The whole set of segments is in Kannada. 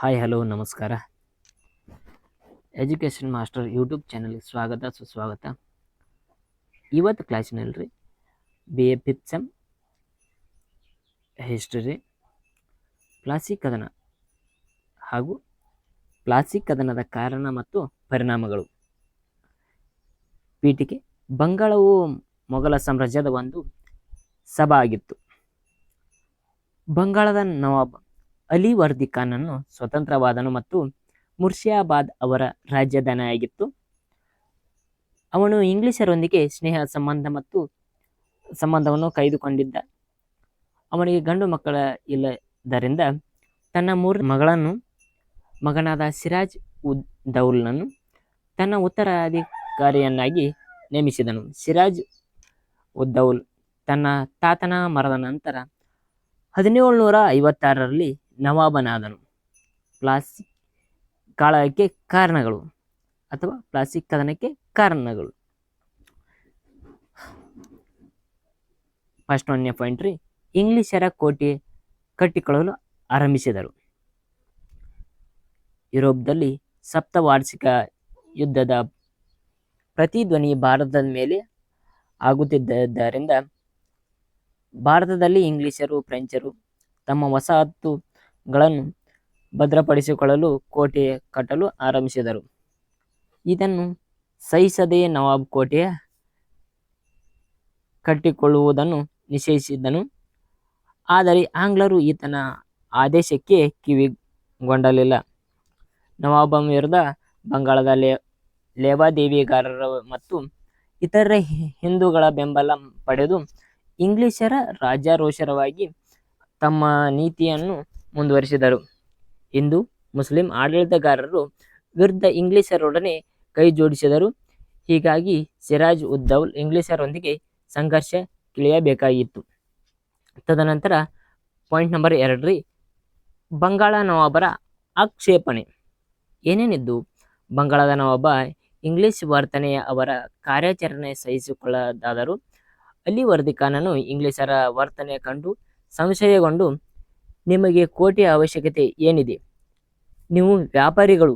ಹಾಯ್, ಹಲೋ, ನಮಸ್ಕಾರ. ಎಜುಕೇಷನ್ ಮಾಸ್ಟರ್ ಯೂಟ್ಯೂಬ್ ಚಾನಲ್ಗೆ ಸ್ವಾಗತ, ಸುಸ್ವಾಗತ. ಇವತ್ತು ಕ್ಲಾಸಿನಲ್ಲಿ ರೀ B A fifth sem history Plassey ಕದನ ಹಾಗೂ ಪ್ಲಾಸ್ಟಿಕ್ ಕದನದ ಕಾರಣ ಮತ್ತು ಪರಿಣಾಮಗಳು. ಪೀಠಿಕೆ, ಬಂಗಾಳವು ಮೊಘಲ ಸಾಮ್ರಾಜ್ಯದ ಒಂದು ಸಭಾ ಆಗಿತ್ತು. ಬಂಗಾಳದ ನವಾಬ್ ಅಲಿ ವರ್ದಿ ಖಾನನ್ನು ಸ್ವತಂತ್ರವಾದನು ಮತ್ತು ಮುರ್ಷಿಯಾಬಾದ್ ಅವರ ರಾಜಧಾನಿಯಾಗಿತ್ತು ಅವನು ಇಂಗ್ಲಿಷರೊಂದಿಗೆ ಸ್ನೇಹ ಸಂಬಂಧ ಮತ್ತು ಸಂಬಂಧವನ್ನು ಕಾಯ್ದುಕೊಂಡಿದ್ದ ಅವನಿಗೆ ಗಂಡು ಮಕ್ಕಳ ಇಲ್ಲದರಿಂದ ತನ್ನ ಮೂರು ಮಗಳನ್ನು ಮಗನಾದ ಸಿರಾಜ್ ಉದ್ ದೌಲ್ನನ್ನು ತನ್ನ ಉತ್ತರಾಧಿಕಾರಿಯನ್ನಾಗಿ ನೇಮಿಸಿದನು. ಸಿರಾಜ್ ಉದ್ದೌಲ್ ತನ್ನ ತಾತನ ಮರದ ನಂತರ ಹದಿನೇಳು ನೂರ ಐವತ್ತಾರರಲ್ಲಿ ನವಾಬನಾದನು. ಪ್ಲಾಸ್ಟಿಕ್ ಕಾಳಗಕ್ಕೆ ಕಾರಣಗಳು ಅಥವಾ ಪ್ಲಾಸ್ಟಿಕ್ ಕದನಕ್ಕೆ ಕಾರಣಗಳು. ಫಸ್ಟ್ ಒಂದನೇ ಪಾಯಿಂಟ್ ರೀ, ಇಂಗ್ಲಿಷರ ಕೋಟೆ ಕಟ್ಟಿಕೊಳ್ಳಲು ಆರಂಭಿಸಿದರು. ಯುರೋಪ್ದಲ್ಲಿ ಸಪ್ತವಾರ್ಷಿಕ ಯುದ್ಧದ ಪ್ರತಿಧ್ವನಿ ಭಾರತದ ಮೇಲೆ ಆಗುತ್ತಿದ್ದರಿಂದ ಭಾರತದಲ್ಲಿ ಇಂಗ್ಲಿಷರು, ಫ್ರೆಂಚರು ತಮ್ಮ ವಸಾಹತುಗಳನ್ನು ಭದ್ರಪಡಿಸಿಕೊಳ್ಳಲು ಕೋಟೆ ಕಟ್ಟಲು ಆರಂಭಿಸಿದರು. ಇದನ್ನು ಸಹಿಸದೆ ನವಾಬ್ ಕೋಟೆಯ ಕಟ್ಟಿಕೊಳ್ಳುವುದನ್ನು ನಿಷೇಧಿಸಿದನು ಆದರೆ ಆಂಗ್ಲರು ಈತನ ಆದೇಶಕ್ಕೆ ಕಿವಿಗೊಂಡಲಿಲ್ಲ. ನವಾಬಂ ವಿರುದ್ಧ ಬಂಗಾಳದ ಲೇ, ಲೇವಾದೇವಿಗಾರರ ಮತ್ತು ಇತರ ಹಿಂದೂಗಳ ಬೆಂಬಲ ಪಡೆದು ಇಂಗ್ಲಿಷರ ರಾಜಾರೋಷರವಾಗಿ ತಮ್ಮ ನೀತಿಯನ್ನು ಮುಂದುವರಿಸಿದರು. ಹಿಂದೂ, ಮುಸ್ಲಿಂ ಆಡಳಿತಗಾರರು ವಿರುದ್ಧ ಇಂಗ್ಲಿಷರೊಡನೆ ಕೈಜೋಡಿಸಿದರು ಹೀಗಾಗಿ ಸಿರಾಜ್ ಉದ್ದೌಲ್ ಇಂಗ್ಲಿಷರೊಂದಿಗೆ ಸಂಘರ್ಷ ಕಿಳಿಯಬೇಕಾಗಿತ್ತು. ತದನಂತರ ಪಾಯಿಂಟ್ ನಂಬರ್ ಎರಡ್ರಿ ಬಂಗಾಳ ನವಾಬರ ಆಕ್ಷೇಪಣೆ. ಏನೇನಿದ್ದು? ಬಂಗಾಳದ ನವಾಬ ಇಂಗ್ಲಿಷ್ ವರ್ತನೆಯ ಅವರ ಕಾರ್ಯಾಚರಣೆ ಸಹಿಸಿಕೊಳ್ಳದಾದರೂ ಅಲಿ ವರ್ದಿ ಖಾನನು ಇಂಗ್ಲಿಷರ ವರ್ತನೆ ಕಂಡು ಸಂಶಯಗೊಂಡು ನಿಮಗೆ ಕೋಟಿಯ ಅವಶ್ಯಕತೆ ಏನಿದೆ? ನೀವು ವ್ಯಾಪಾರಿಗಳು,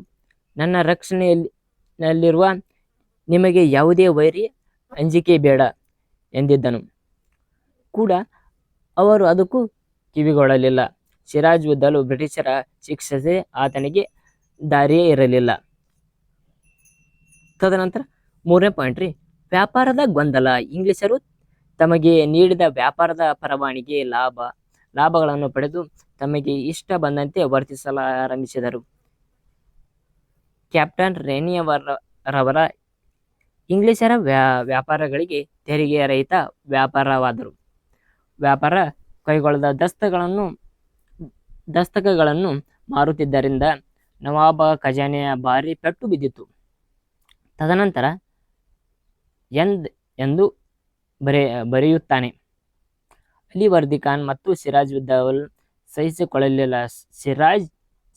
ನನ್ನ ರಕ್ಷಣೆಯಲ್ಲಿರುವ ನಿಮಗೆ ಯಾವುದೇ ವೈರಿ ಅಂಜಿಕೆ ಬೇಡ ಎಂದಿದ್ದನು. ಕೂಡ ಅವರು ಅದಕ್ಕೂ ಕಿವಿಗೊಳ್ಳಲಿಲ್ಲ ಸಿರಾಜ್ ಉದ್ದಲು ಬ್ರಿಟಿಷರ ಶಿಕ್ಷೆ ಆತನಿಗೆ ದಾರಿಯೇ ಇರಲಿಲ್ಲ. ತದನಂತರ ಮೂರನೇ ಪಾಯಿಂಟ್ ರೀ, ವ್ಯಾಪಾರದ ಗೊಂದಲ. ಇಂಗ್ಲಿಷರು ತಮಗೆ ನೀಡಿದ ವ್ಯಾಪಾರದ ಪರವಾನಿಗೆ ಲಾಭ, ಲಾಭಗಳನ್ನು ಪಡೆದು ತಮಗೆ ಇಷ್ಟ ಬಂದಂತೆ ವರ್ತಿಸಲಾರಂಭಿಸಿದರು. ಕ್ಯಾಪ್ಟನ್ ರೇನಿಯವರವರ ಇಂಗ್ಲಿಷರ ವ್ಯಾ, ವ್ಯಾಪಾರಗಳಿಗೆ ತೆರಿಗೆ ರಹಿತ ವ್ಯಾಪಾರವಾದರು. ವ್ಯಾಪಾರ ಕೈಗೊಳ್ಳದ ದಸ್ತಗಳನ್ನು, ದಸ್ತಕಗಳನ್ನು ಮಾರುತ್ತಿದ್ದರಿಂದ ನವಾಬ ಖಜಾನೆಯ ಭಾರಿ ಪೆಟ್ಟು ಬಿದ್ದಿತು. ತದನಂತರ ಎಂದ್, ಎಂದು ಬರೆ, ಬರೆಯುತ್ತಾನೆ. ಅಲಿ ವರ್ದಿ ಖಾನ್ ಮತ್ತು ಸಿರಾಜ್ ಉದ್ದೌಲ್ ಸಹಿಸಿಕೊಳ್ಳಲಿಲ್ಲ. ಸಿರಾಜ್,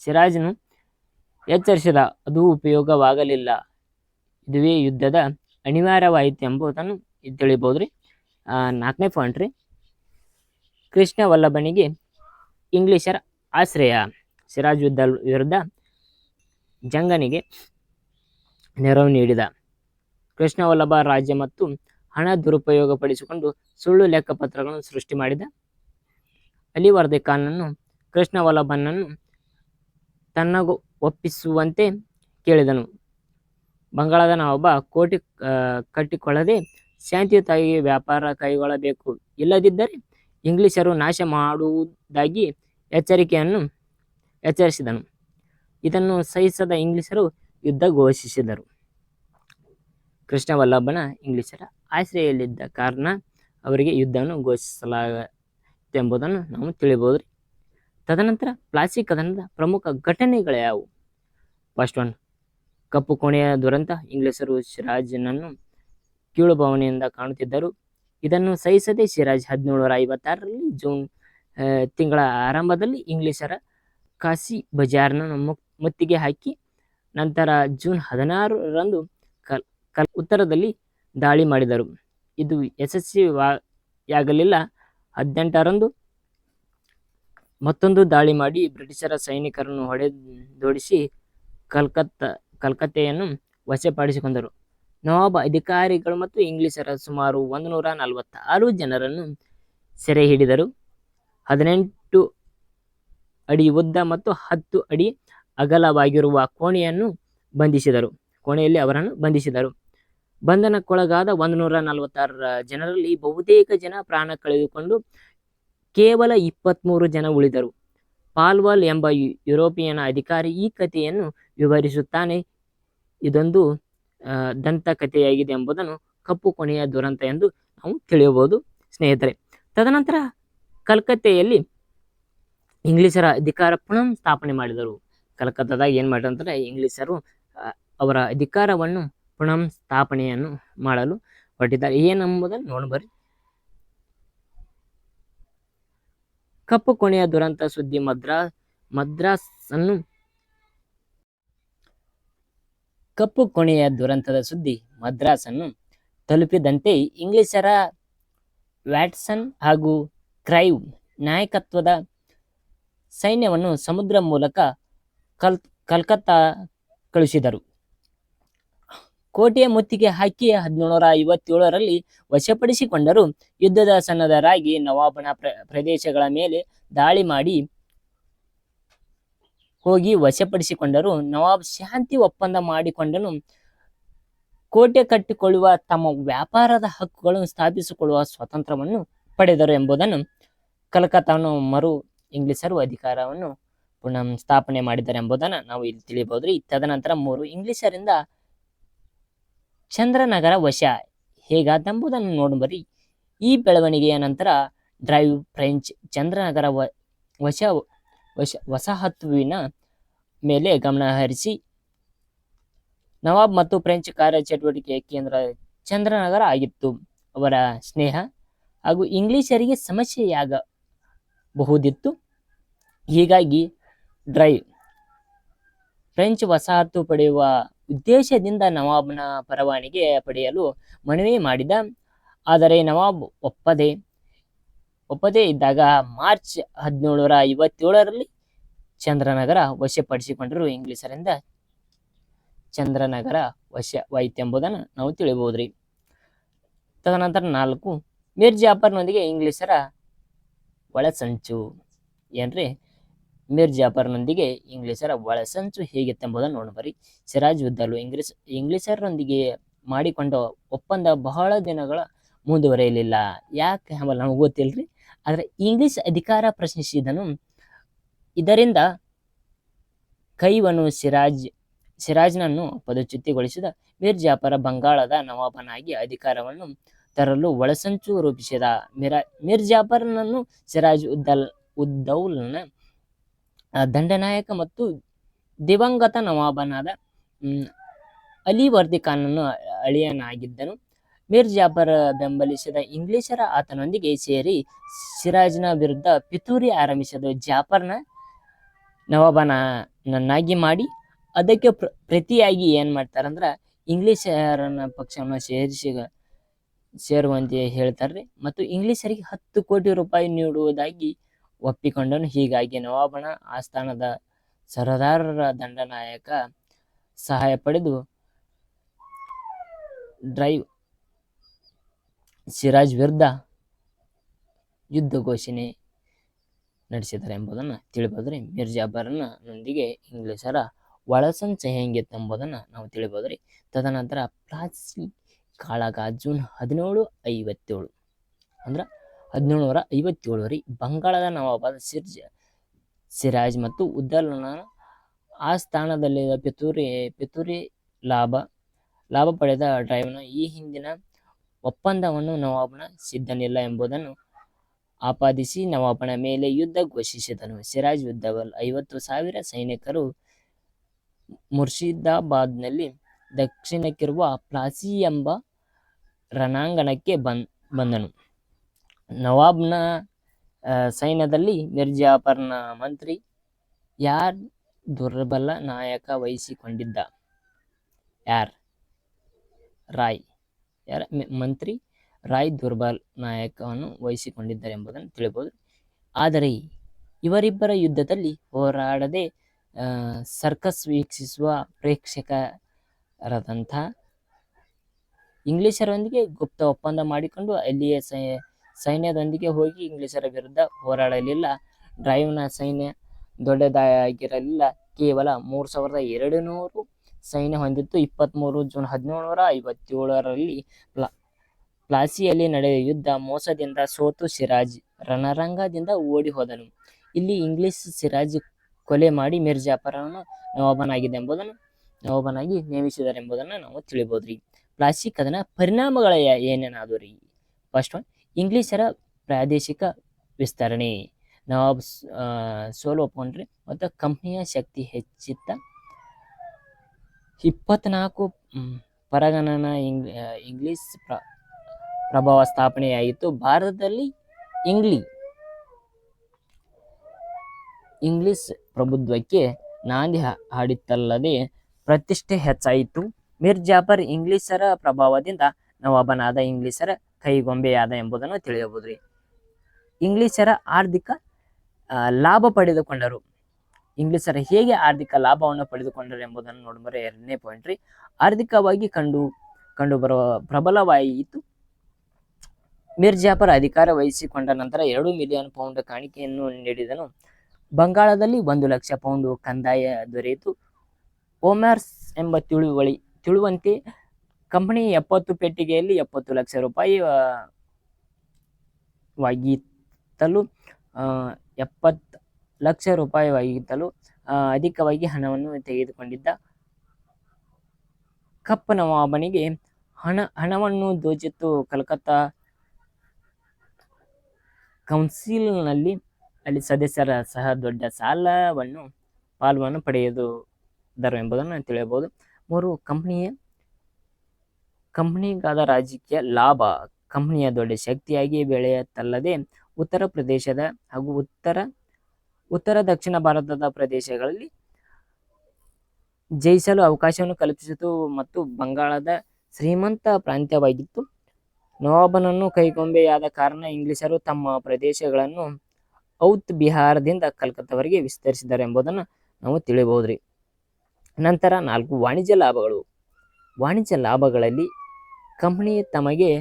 ಸಿರಾಜ್ನು ಎಚ್ಚರಿಸಿದ, ಅದು ಉಪಯೋಗವಾಗಲಿಲ್ಲ. ಇದುವೇ ಯುದ್ಧದ ಅನಿವಾರ್ಯವಾಯಿತು ಎಂಬುದನ್ನು ತಿಳಿಬೋದು ರೀ ನಾಲ್ಕನೇ ಪಾಯಿಂಟ್ ರೀ. ಕೃಷ್ಣ ವಲ್ಲಭನಿಗೆ ಇಂಗ್ಲಿಷರ ಆಶ್ರಯ. ಸಿರಾಜ್ ಯುದ್ಧ ವಿರುದ್ಧ ಜಂಗನಿಗೆ ನೆರವು ನೀಡಿದ. ಕೃಷ್ಣ ವಲ್ಲಭ ರಾಜ್ಯ ಮತ್ತು ಹಣ ದುರುಪಯೋಗಪಡಿಸಿಕೊಂಡು ಸುಳ್ಳು ಲೆಕ್ಕಪತ್ರಗಳನ್ನು ಸೃಷ್ಟಿ ಮಾಡಿದ. ಅಲಿ ವರ್ದಿ ಖಾನನ್ನು, ಕೃಷ್ಣ ವಲ್ಲಭನನ್ನು ತನ್ನಗೂ ಒಪ್ಪಿಸುವಂತೆ ಕೇಳಿದನು. ಬಂಗಾಳದ ನಾವೊಬ್ಬ ಕೋಟಿ ಕಟ್ಟಿಕೊಳ್ಳದೆ ಶಾಂತಿಯುತವಾಗಿ ವ್ಯಾಪಾರ ಕೈಗೊಳ್ಳಬೇಕು. ಇಲ್ಲದಿದ್ದರೆ ಇಂಗ್ಲಿಷರು ನಾಶ ಮಾಡುವುದಾಗಿ ಎಚ್ಚರಿಕೆಯನ್ನು ಎಚ್ಚರಿಸಿದನು. ಇದನ್ನು ಸಹಿಸದ ಇಂಗ್ಲಿಷರು ಯುದ್ಧ ಘೋಷಿಸಿದರು. ಕೃಷ್ಣ ವಲ್ಲಭನ ಇಂಗ್ಲಿಷರ ಆಶ್ರಯದಲ್ಲಿದ್ದ ಕಾರಣ ಅವರಿಗೆ ಯುದ್ಧವನ್ನು ಘೋಷಿಸಲಾಗಿತ್ತು ಎಂಬುದನ್ನು ನಾವು ತಿಳಿಬೋದು ತದನಂತರ ಪ್ಲಾಸ್ಟಿಕ್ ಕದನದ ಪ್ರಮುಖ ಘಟನೆಗಳು ಯಾವುವು? ಫಸ್ಟ್ ಒನ್ ಕಪ್ಪು ಕೋಣೆಯ ದುರಂತ. ಇಂಗ್ಲಿಷರು ಸಿರಾಜ್ನನ್ನು ಕೀಳು ಭಾವನೆಯಿಂದ ಕಾಣುತ್ತಿದ್ದರು. ಇದನ್ನು ಸಹಿಸದೆ ಸಿರಾಜ್ ಹದಿನೇಳುನೂರ ಐವತ್ತಾರರಲ್ಲಿ ಜೂನ್ ತಿಂಗಳ ಆರಂಭದಲ್ಲಿ ಇಂಗ್ಲಿಷರ ಕಾಸಿ ಬಜಾರ್ನ ಮುತ್ತಿಗೆ ಹಾಕಿ, ನಂತರ ಜೂನ್ ಹದಿನಾರರಂದು ಕಲ್ ಕಲ್, ಉತ್ತರದಲ್ಲಿ ದಾಳಿ ಮಾಡಿದರು. ಇದು ಯಶಸ್ವಿಯಾಗಲಿಲ್ಲ. ಹದಿನೆಂಟರಂದು ಮತ್ತೊಂದು ದಾಳಿ ಮಾಡಿ ಬ್ರಿಟಿಷರ ಸೈನಿಕರನ್ನು ಹೊಡೆದೋಡಿಸಿ ಕಲ್ಕತ್ತಾ, ಕಲ್ಕತ್ತೆಯನ್ನು ವಶಪಡಿಸಿಕೊಂಡರು. ನವಾಬ್ ಅಧಿಕಾರಿಗಳು ಮತ್ತು ಇಂಗ್ಲಿಷರ ಸುಮಾರು ಒಂದು ನೂರ ನಲವತ್ತಾರು ಜನರನ್ನು ಸೆರೆ ಹಿಡಿದರು. ಹದಿನೆಂಟು ಅಡಿ ಉದ್ದ ಮತ್ತು ಹತ್ತು ಅಡಿ ಅಗಲವಾಗಿರುವ ಕೋಣೆಯನ್ನು ಬಂಧಿಸಿದರು. ಕೋಣೆಯಲ್ಲಿ ಅವರನ್ನು ಬಂಧಿಸಿದರು. ಬಂಧನಕ್ಕೊಳಗಾದ ಒಂದು ನೂರ ನಲವತ್ತಾರರ ಜನರಲ್ಲಿ ಬಹುತೇಕ ಜನ ಪ್ರಾಣ ಕಳೆದುಕೊಂಡು ಕೇವಲ ಇಪ್ಪತ್ತ್ಮೂರು ಜನ ಉಳಿದರು. ಪಾಲ್ವಾಲ್ ಎಂಬ ಯುರೋಪಿಯನ್ ಅಧಿಕಾರಿ ಈ ಕಥೆಯನ್ನು ವಿವರಿಸುತ್ತಾನೆ. ಇದೊಂದು ದಂತ ದಂತಕಥೆಯಾಗಿದೆ ಎಂಬುದನ್ನು ಕಪ್ಪು ಕೊನೆಯ ದುರಂತ ಎಂದು ನಾವು ತಿಳಿಯಬಹುದು. ಸ್ನೇಹಿತರೆ, ತದನಂತರ ಕಲ್ಕತ್ತೆಯಲ್ಲಿ ಇಂಗ್ಲಿಷರ ಅಧಿಕಾರ ಪುನಃ ಸ್ಥಾಪನೆ ಮಾಡಿದರು. ಕಲ್ಕತ್ತಾದಾಗ ಏನು ಅಂದ್ರೆ ಇಂಗ್ಲಿಷರು ಅವರ ಅಧಿಕಾರವನ್ನು ಪುನಃ ಸ್ಥಾಪನೆಯನ್ನು ಮಾಡಲು ಹೊರಟಿದ್ದಾರೆ. ಏನೆಂಬುದನ್ನು ನೋಡಬರ್ರಿ ಕಪ್ಪು ಕೊನೆಯ ದುರಂತ ಸುದ್ದಿ ಮದ್ರಾ ಅನ್ನು ಕಪ್ಪು ಕೊನೆಯ ದುರಂತದ ಸುದ್ದಿ ಮದ್ರಾಸನ್ನು ತಲುಪಿದಂತೆ ಇಂಗ್ಲಿಷರ ವ್ಯಾಟ್ಸನ್ ಹಾಗೂ ಕ್ರೈವ್ ನಾಯಕತ್ವದ ಸೈನ್ಯವನ್ನು ಸಮುದ್ರ ಮೂಲಕ ಕಲ್ ಕಲ್ಕತ್ತಾ ಕಳುಹಿಸಿದರು ಕೋಟೆಯ ಮುತ್ತಿಗೆ ಹಾಕಿ ಹದಿನೇಳರ ಐವತ್ತೇಳರಲ್ಲಿ ವಶಪಡಿಸಿಕೊಂಡರು ಯುದ್ಧದ ಸನ್ನದರಾಗಿ ನವಾಬನ ಪ್ರ, ಪ್ರದೇಶಗಳ ಮೇಲೆ ದಾಳಿ ಮಾಡಿ ಹೋಗಿ ವಶಪಡಿಸಿಕೊಂಡರು ನವಾಬ್ ಶಾಂತಿ ಒಪ್ಪಂದ ಮಾಡಿಕೊಂಡನು. ಕೋಟೆ ಕಟ್ಟಿಕೊಳ್ಳುವ ತಮ್ಮ ವ್ಯಾಪಾರದ ಹಕ್ಕುಗಳನ್ನು ಸ್ಥಾಪಿಸಿಕೊಳ್ಳುವ ಸ್ವಾತಂತ್ರ್ಯವನ್ನು ಪಡೆದರು ಎಂಬುದನ್ನು ಕಲ್ಕತ್ತಾವನ್ನು ಮರು ಇಂಗ್ಲಿಷರು ಅಧಿಕಾರವನ್ನು ಪುನಃ ಸ್ಥಾಪನೆ ಮಾಡಿದ್ದಾರೆ ಎಂಬುದನ್ನು ನಾವು ಇಲ್ಲಿ ತಿಳಿಯಬಹುದು ರೀ ತದನಂತರ ಮೂರು ಇಂಗ್ಲಿಷರಿಂದ ಚಂದ್ರನಗರ ವಶ. ಹೇಗಾದಂಬುದನ್ನು ನೋಡಬರಿ ಈ ಬೆಳವಣಿಗೆಯ ನಂತರ ಡ್ರೈವ್ ಫ್ರೆಂಚ್ ಚಂದ್ರನಗರ ವ, ವಶ ವಶ, ವಸಾಹತುವಿನ ಮೇಲೆ ಗಮನ ಹರಿಸಿ, ನವಾಬ್ ಮತ್ತು ಫ್ರೆಂಚ್ ಕಾರ್ಯಚಟುವಟಿಕೆ ಕೇಂದ್ರ ಚಂದ್ರನಗರ ಆಗಿತ್ತು. ಅವರ ಸ್ನೇಹ ಹಾಗೂ ಇಂಗ್ಲಿಷರಿಗೆ ಸಮಸ್ಯೆಯಾಗಬಹುದಿತ್ತು. ಹೀಗಾಗಿ ಡ್ರೈವ್ ಫ್ರೆಂಚ್ ವಸಾಹತು ಪಡೆಯುವ ಉದ್ದೇಶದಿಂದ ನವಾಬ್ನ ಪರವಾನಿಗೆ ಪಡೆಯಲು ಮನವಿ ಮಾಡಿದ. ಆದರೆ ನವಾಬ್ ಒಪ್ಪದೆ, ಒಪ್ಪದೇ ಇದ್ದಾಗ ಮಾರ್ಚ್ ಹದಿನೇಳರ ಐವತ್ತೇಳರಲ್ಲಿ ಚಂದ್ರನಗರ ವಶಪಡಿಸಿಕೊಂಡರು ಇಂಗ್ಲಿಷರಿಂದ. ಚಂದ್ರನಗರ ವಶವಾಯಿತೆಂಬುದನ್ನು ನಾವು ತಿಳಿಬಹುದ್ರಿ. ತದನಂತರ ನಾಲ್ಕು ಮೀರ್ ಜಾಫರ್ನೊಂದಿಗೆ ಇಂಗ್ಲಿಷರ ಒಳಸಂಚು ಏನ್ರಿ? ಮೀರ್ ಜಾಫರ್ನೊಂದಿಗೆ ಇಂಗ್ಲಿಷರ ಒಳಸಂಚು ಹೇಗಿತ್ತೆಂಬುದನ್ನು ನೋಡಬರಿ ಸಿರಾಜ್ ಉದ್ದಲು ಇಂಗ್ಲಿಷ್, ಇಂಗ್ಲಿಷರೊಂದಿಗೆ ಮಾಡಿಕೊಂಡ ಒಪ್ಪಂದ ಬಹಳ ದಿನಗಳ ಮುಂದುವರೆಯಲಿಲ್ಲ. ಯಾಕೆ ಆಮೇಲೆ ನಮಗೆ ಗೊತ್ತಿಲ್ರಿ. ಆದರೆ ಇಂಗ್ಲಿಷ್ ಅಧಿಕಾರ ಪ್ರಶ್ನಿಸಿದನು. ಇದರಿಂದ ಕೈವನು ಸಿರಾಜ್, ಸಿರಾಜ್ನನ್ನು ಪದಚ್ಯುತಿಗೊಳಿಸಿದ ಮೀರ್ ಜಾಫರ ಬಂಗಾಳದ ನವಾಬನಾಗಿ ಅಧಿಕಾರವನ್ನು ತರಲು ಒಳಸಂಚು ರೂಪಿಸಿದ ಮಿರಾ ಮೀರ್ ಜಾಫರ್ನನ್ನು ಸಿರಾಜ್ ಉದ್ದಲ್, ಉದ್ದೌಲ್ನ ದಂಡನಾಯಕ ಮತ್ತು ದಿವಂಗತ ನವಾಬನಾದ ಹ್ಮ್, ಅಲಿ ವರ್ದಿ ಖಾನನ್ನು ಅಳಿಯನಾಗಿದ್ದನು. ಮೀರ್ ಜಾಫರ್ ಬೆಂಬಲಿಸಿದ ಇಂಗ್ಲಿಷರ ಆತನೊಂದಿಗೆ ಸೇರಿ ಸಿರಾಜ್ನ ವಿರುದ್ಧ ಪಿತೂರಿ ಆರಂಭಿಸಿದ ಜಾಫರ್ನ ನವಾಬನನ್ನಾಗಿ ಮಾಡಿ ಅದಕ್ಕೆ ಪ್ರ ಪ್ರತಿಯಾಗಿ ಏನು ಮಾಡ್ತಾರಂದ್ರೆ ಇಂಗ್ಲಿಷರನ್ನ ಪಕ್ಷವನ್ನು ಸೇರಿಸಿ ಸೇರುವಂತೆ ಹೇಳ್ತಾರೆ ಮತ್ತು ಇಂಗ್ಲಿಷರಿಗೆ ಹತ್ತು ಕೋಟಿ ರೂಪಾಯಿ ನೀಡುವುದಾಗಿ ಒಪ್ಪಿಕೊಂಡನು. ಹೀಗಾಗಿ ನವಾಬನ ಆಸ್ಥಾನದ ಸರದಾರರ ದಂಡನಾಯಕ ಸಹಾಯ ಪಡೆದು ಡ್ರೈವ್ ಸಿರಾಜ್ ವಿರುದ್ಧ ಯುದ್ಧ ಘೋಷಣೆ ನಡೆಸಿದ್ದಾರೆ ಎಂಬುದನ್ನು ತಿಳಿಬೋದ್ರಿ. ಮೀರ್ ನೊಂದಿಗೆ ಇಂಗ್ಲಿಷರ ಒಳಸಂಚ ಹೆಂಗಿತ್ತೆಂಬುದನ್ನು ನಾವು ತಿಳಿಬೋದ್ರಿ. ತದನಂತರ ಪ್ಲಾಸಿ ಕಾಳಗ ಜೂನ್ ಹದಿನೇಳು ಐವತ್ತೇಳು. ಅಂದ್ರೆ ಹದಿನೇಳುನೂರ ನೂರ ರೀ ಬಂಗಾಳದ ನವಾಬಾದ ಸಿರ್ಜ್ ಸಿರಾಜ್ ಮತ್ತು ಉದ್ದಲ್ನ ಆ ಸ್ಥಾನದಲ್ಲಿದ್ದ ಪಿತೂರಿ ಪಿತೂರಿ ಲಾಭ ಲಾಭ ಪಡೆದ ಡ್ರೈವ್ನ ಈ ಹಿಂದಿನ ಒಪ್ಪಂದವನ್ನು ನವಾಬನ ಸಿದ್ಧನಿಲ್ಲ ಎಂಬುದನ್ನು ಆಪಾದಿಸಿ ನವಾಬನ ಮೇಲೆ ಯುದ್ಧ ಘೋಷಿಸಿದನು. ಸಿರಾಜ್ ಉದ್ದವಲ್ ಐವತ್ತು ಸಾವಿರ ಸೈನಿಕರು ಮುರ್ಷಿದಾಬಾದ್ನಲ್ಲಿ ದಕ್ಷಿಣಕ್ಕಿರುವ ಪ್ಲಾಸಿ ಎಂಬ ರಣಾಂಗಣಕ್ಕೆ ಬಂದನು. ನವಾಬ್ನ ಸೈನ್ಯದಲ್ಲಿ ಮಿರ್ಜಾಫರ್ನ ಮಂತ್ರಿ ಯಾರ್? ದುರ್ಬಲ ನಾಯಕ ವಹಿಸಿಕೊಂಡಿದ್ದ. ಯಾರ್? ರಾಯ್. ಯಾರ? ಮಂತ್ರಿ ರಾಯ್ ದುರ್ಬಲ್ ನಾಯಕವನ್ನು ವಹಿಸಿಕೊಂಡಿದ್ದಾರೆ ಎಂಬುದನ್ನು ತಿಳಿಬಹುದು ಆದರೆ ಇವರಿಬ್ಬರ ಯುದ್ಧದಲ್ಲಿ ಹೋರಾಡದೆ ಸರ್ಕಸ್ ವೀಕ್ಷಿಸುವ ಪ್ರೇಕ್ಷಕರಾದಂಥ ಇಂಗ್ಲಿಷರೊಂದಿಗೆ ಗುಪ್ತ ಒಪ್ಪಂದ ಮಾಡಿಕೊಂಡು, ಅಲ್ಲಿಯೇ ಸೈ- ಸೈನ್ಯದೊಂದಿಗೆ ಹೋಗಿ ಇಂಗ್ಲಿಷರ ವಿರುದ್ಧ ಹೋರಾಡಲಿಲ್ಲ. ಡ್ರೈವ್ನ ಸೈನ್ಯ ದೊಡ್ಡದಾಗಿರಲಿಲ್ಲ. ಕೇವಲ ಮೂರು ಸಾವಿರದ ಎರಡು ನೂರು ಸೈನ್ಯ ಹೊಂದಿತ್ತು ಇಪ್ಪತ್ತ್ಮೂರು ಜೂನ್ ಹದಿನೇಳುನೂರ ಐವತ್ತೇಳರಲ್ಲಿ ಪ್ಲಾ, ಪ್ಲಾಸಿಯಲ್ಲಿ ನಡೆದ ಯುದ್ಧ ಮೋಸದಿಂದ ಸೋತು ಸಿರಾಜ್ ರಣರಂಗದಿಂದ ಓಡಿ ಹೋದನು. ಇಲ್ಲಿ ಇಂಗ್ಲಿಷ್ ಸಿರಾಜ್ ಕೊಲೆ ಮಾಡಿ ಮಿರ್ಜಾಫರನ್ನು ನವಾಬನಾಗಿದೆ ಎಂಬುದನ್ನು ನವಾಬನಾಗಿ ನೇಮಿಸಿದರೆಂಬುದನ್ನು ನಾವು ತಿಳಿಬೋದ್ರಿ. ಪ್ಲಾಸಿ ಕದನ ಪರಿಣಾಮಗಳ ಏನೇನಾದವು ರೀ? ಫಸ್ಟ್ ಒನ್ ಇಂಗ್ಲಿಷರ ಪ್ರಾದೇಶಿಕ ವಿಸ್ತರಣೆ. ನವಾಬ್ ಸೋಲೋ ಒಪ್ಕೊಂಡ್ರಿ ಮತ್ತು ಕಂಪ್ನಿಯ ಶಕ್ತಿ ಹೆಚ್ಚಿತ್ತ. ಇಪ್ಪತ್ನಾಲ್ಕು ಪರಗಣನ ಇಂಗ್ ಇಂಗ್ಲಿಷ್ ಪ್ರ, ಪ್ರಭಾವ ಸ್ಥಾಪನೆಯಾಯಿತು. ಭಾರತದಲ್ಲಿ ಇಂಗ್ಲಿ, ಇಂಗ್ಲಿಷ್ ಪ್ರಭುತ್ವಕ್ಕೆ ನಾಂದಿ ಹಾಡಿತ್ತಲ್ಲದೆ ಪ್ರತಿಷ್ಠೆ ಹೆಚ್ಚಾಯಿತು. ಮಿರ್ ಜಾಫರ್ ಇಂಗ್ಲಿಷರ ಪ್ರಭಾವದಿಂದ ನವಾಬನಾದ ಇಂಗ್ಲಿಷರ ಕೈಗೊಂಬೆಯಾದ ಎಂಬುದನ್ನು ತಿಳಿಯಬಹುದ್ರಿ. ಇಂಗ್ಲಿಷರ ಆರ್ಥಿಕ ಲಾಭ ಪಡೆದುಕೊಂಡರು. ಇಂಗ್ಲಿಷರ ಹೇಗೆ ಆರ್ಥಿಕ ಲಾಭವನ್ನು ಪಡೆದುಕೊಂಡರು ಎಂಬುದನ್ನು ನೋಡಿದರೆ ಎರಡನೇ ಪಾಯಿಂಟ್ ರೀ. ಆರ್ಥಿಕವಾಗಿ ಕಂಡು, ಕಂಡುಬರುವ ಪ್ರಬಲವಾಯಿತು. ಮಿರ್ಜಾಫರ್ ಅಧಿಕಾರ ವಹಿಸಿಕೊಂಡ ನಂತರ ಎರಡು ಮಿಲಿಯನ್ ಪೌಂಡ್ ಕಾಣಿಕೆಯನ್ನು ನೀಡಿದನು. ಬಂಗಾಳದಲ್ಲಿ ಒಂದು ಲಕ್ಷ ಪೌಂಡ್ ಕಂದಾಯ ದೊರೆಯಿತು. ಓಮರ್ಸ್ ಎಂಬ ತಿಳುವಳಿ, ತಿಳುವಂತೆ ಕಂಪನಿ ಎಪ್ಪತ್ತು ಪೆಟ್ಟಿಗೆಯಲ್ಲಿ ಎಪ್ಪತ್ತು ಲಕ್ಷ ರೂಪಾಯಿ ವಾಗಿತ್ತಲೂ ಎಪ್ಪತ್ತು ಲಕ್ಷ ರೂಪಾಯಿ ವಾಗಿತ್ತಲು ಅಧಿಕವಾಗಿ ಹಣವನ್ನು ತೆಗೆದುಕೊಂಡಿದ್ದ. ಕಪ್ಪ ನವಾಬನಿಗೆ ಹಣ, ಹಣವನ್ನು ದೋಚಿತ್ತು ಕಲ್ಕತ್ತಾ ಕೌನ್ಸಿಲ್ನಲ್ಲಿ ಅಲ್ಲಿ ಸದಸ್ಯರ ಸಹ ದೊಡ್ಡ ಸಾಲವನ್ನು, ಪಾಲ್ವನ್ನು ಪಡೆಯುವುದರು ಎಂಬುದನ್ನು ತಿಳಿಯಬಹುದು. ಮೂರು ಕಂಪನಿಯ ಕಂಪನಿಗಾದ ರಾಜಕೀಯ ಲಾಭ, ಕಂಪನಿಯ ದೊಡ್ಡ ಶಕ್ತಿಯಾಗಿ ಬೆಳೆಯತ್ತಲ್ಲದೆ ಉತ್ತರ ಪ್ರದೇಶದ ಹಾಗೂ ಉತ್ತರ ಉತ್ತರ ದಕ್ಷಿಣ ಭಾರತದ ಪ್ರದೇಶಗಳಲ್ಲಿ ಜಯಿಸಲು ಅವಕಾಶವನ್ನು ಕಲ್ಪಿಸಿತು ಮತ್ತು ಬಂಗಾಳದ ಶ್ರೀಮಂತ ಪ್ರಾಂತ್ಯವಾಗಿತ್ತು. ನವಾಬನನ್ನು ಕೈಗೊಂಬೆಯಾದ ಕಾರಣ ಇಂಗ್ಲಿಷರು ತಮ್ಮ ಪ್ರದೇಶಗಳನ್ನು ಔತ್ ಬಿಹಾರದಿಂದ ಕಲ್ಕತ್ತಾವರೆಗೆ ವಿಸ್ತರಿಸಿದ್ದಾರೆ ಎಂಬುದನ್ನು ನಾವು ತಿಳಿಯಬಹುದ್ರಿ ನಂತರ ನಾಲ್ಕು ವಾಣಿಜ್ಯ ಲಾಭಗಳು. ವಾಣಿಜ್ಯ ಲಾಭಗಳಲ್ಲಿ ಕಂಪನಿ ತಮಗೆ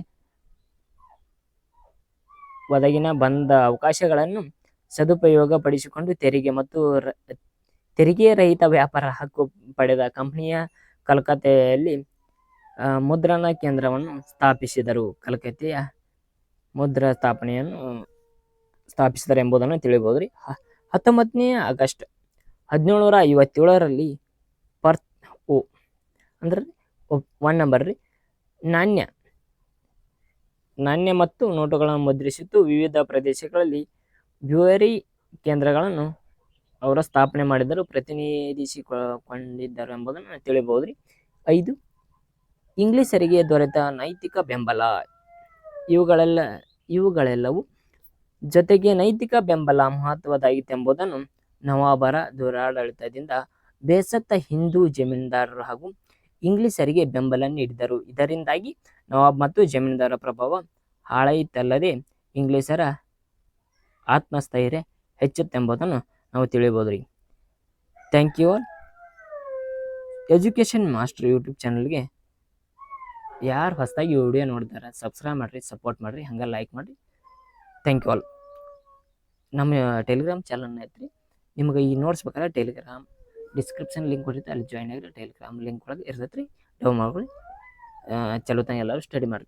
ಒದಗಿನ ಬಂದ ಅವಕಾಶಗಳನ್ನು ಸದುಪಯೋಗ ಪಡಿಸಿಕೊಂಡು ತೆರಿಗೆ ಮತ್ತು ತೆರಿಗೆ ರಹಿತ ವ್ಯಾಪಾರ ಹಕ್ಕು ಪಡೆದ ಕಂಪನಿಯ ಕಲ್ಕತ್ತೆಯಲ್ಲಿ ಮುದ್ರಣ ಕೇಂದ್ರವನ್ನು ಸ್ಥಾಪಿಸಿದರು. ಕಲ್ಕತ್ತೆಯ ಮುದ್ರ ಸ್ಥಾಪನೆಯನ್ನು ಸ್ಥಾಪಿಸಿದರು ಎಂಬುದನ್ನು ತಿಳಿಯಬಹುದು ರೀ ಹತ್ತೊಂಬತ್ತನೇ ಆಗಸ್ಟ್ ಹದಿನೇಳುನೂರ ಐವತ್ತೇಳರಲ್ಲಿ ಪರ್ತ್, ಓ, ಅಂದ್ರೆ ಒನ್ ನಂಬರ್ ರೀ. ನಾಣ್ಯ. ನಾಣ್ಯ ಮತ್ತು ನೋಟುಗಳನ್ನು ಮುದ್ರಿಸಿದ್ದು ವಿವಿಧ ಪ್ರದೇಶಗಳಲ್ಲಿ ಬ್ಯೂವರಿ ಕೇಂದ್ರಗಳನ್ನು ಅವರು ಸ್ಥಾಪನೆ ಮಾಡಿದರು ಪ್ರತಿನಿಧಿಸಿಕೊಂಡಿದ್ದರು ಎಂಬುದನ್ನು ತಿಳಿಬಹುದ್ರಿ ಐದು, ಇಂಗ್ಲಿಷರಿಗೆ ದೊರೆತ ನೈತಿಕ ಬೆಂಬಲ. ಇವುಗಳೆಲ್ಲ, ಇವುಗಳೆಲ್ಲವೂ ಜೊತೆಗೆ ನೈತಿಕ ಬೆಂಬಲ ಮಹತ್ವದಾಗಿತ್ತು ಎಂಬುದನ್ನು ನವಾಬರ ದುರಾಡಳಿತದಿಂದ ಬೇಸತ್ತ ಹಿಂದೂ ಜಮೀನ್ದಾರರು ಹಾಗೂ ಇಂಗ್ಲಿಷರಿಗೆ ಬೆಂಬಲ ನೀಡಿದರು. ಇದರಿಂದಾಗಿ ನವಾಬ್ ಮತ್ತು ಜಮೀನ್ದಾರ ಪ್ರಭಾವ ಹಾಳಾಯಿತಲ್ಲದೆ ಇಂಗ್ಲಿಷರ ಆತ್ಮಸ್ಥೈರ್ಯ ಹೆಚ್ಚುತ್ತೆಂಬುದನ್ನು ನಾವು ತಿಳಿಬೋದ್ರಿ thank you all. Education master YouTube ಚಾನಲ್ಗೆ ಯಾರು ಹೊಸದಾಗಿ ವಿಡಿಯೋ ನೋಡ್ತಾರೆ ಸಬ್ಸ್ಕ್ರೈಬ್ ಮಾಡಿರಿ, ಸಪೋರ್ಟ್ ಮಾಡಿರಿ ಹಂಗೆ ಲೈಕ್ ಮಾಡಿರಿ. Thank you all. ನಮ್ಮ ಟೆಲಿಗ್ರಾಮ್ ಚಾನಲ್ ಐತ್ರಿ. ನಿಮಗೆ ಈ ನೋಟ್ಸ್ ಬೇಕಾದ್ರೆ ಟೆಲಿಗ್ರಾಮ್ ಡಿಸ್ಕ್ರಿಪ್ಷನ್ ಲಿಂಕ್ ಕೊಟ್ಟಿರ್ತೀವಿ ಅಲ್ಲಿ ಜಾಯ್ನ್ ಆಗಿರಿ ಟೆಲಿಗ್ರಾಮ್ ಲಿಂಕ್ ಒಳಗೆ ಇರ್ತೈತೆ ರೀ ಡೌನ್ ಮಾಡ್ಕೊಳ್ಳಿ ಚಲೋತಾಗ ಎಲ್ಲರೂ ಸ್ಟಡಿ ಮಾಡಿ